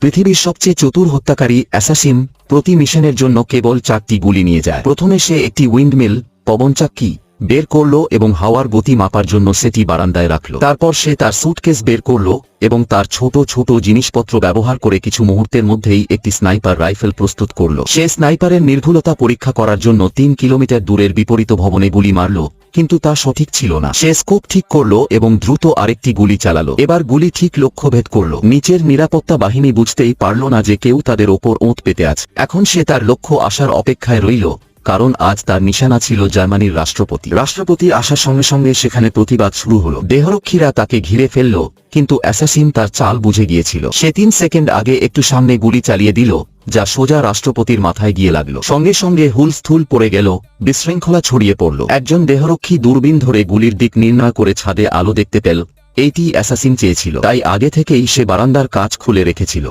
পৃথিবীর সবচেয়ে চতুর হত্যাকারী অ্যাসাসিন প্রতি মিশনের জন্য কেবল চারটি গুলি নিয়ে যায়। প্রথমে সে একটি উইন্ডমিল পবনচাক্কি বের করল এবং হাওয়ার গতি মাপার জন্য সেটি বারান্দায় রাখল। তারপর সে তার সুটকেস বের করল এবং তার ছোট ছোট জিনিসপত্র ব্যবহার করে কিছু মুহূর্তের মধ্যেই একটি স্নাইপার রাইফেল প্রস্তুত করল। সে স্নাইপারের নির্ভুলতা পরীক্ষা করার জন্য তিন কিলোমিটার দূরের বিপরীত ভবনে গুলি মারল কিন্তু তা সঠিক ছিল না। সে স্কোপ ঠিক করল এবং দ্রুত আরেকটি গুলি চালালো। এবার গুলি ঠিক লক্ষ্যভেদ করল। নিচের নিরাপত্তা বাহিনী বুঝতেই পারল না যে কেউ তাদের ওপর ওঁত পেতে আছে। এখন সে তার লক্ষ্য আসার অপেক্ষায় রইল। কারণ আজ তার নিশানা ছিল জার্মানির রাষ্ট্রপতি। রাষ্ট্রপতি আসার সঙ্গে সঙ্গে সেখানে প্রতিবাদ শুরু হলো। দেহরক্ষীরা তাকে ঘিরে ফেলল, কিন্তু অ্যাসাসিন তার চাল বুঝে গিয়েছিল। সে তিন সেকেন্ড আগে একটু সামনে গুলি চালিয়ে দিল, যা সোজা রাষ্ট্রপতির মাথায় গিয়ে লাগল। সঙ্গে সঙ্গে হুল স্থুল পড়ে গেল, বিশৃঙ্খলা ছড়িয়ে পড়ল। একজন দেহরক্ষী দূরবীন ধরে গুলির দিক নির্ণয় করে ছাদে আলো দেখতে পেল, এইটি অ্যাসাসিন চেয়েছিল, তাই আগে থেকেই সে বারান্দার কাজ খুলে রেখেছিল।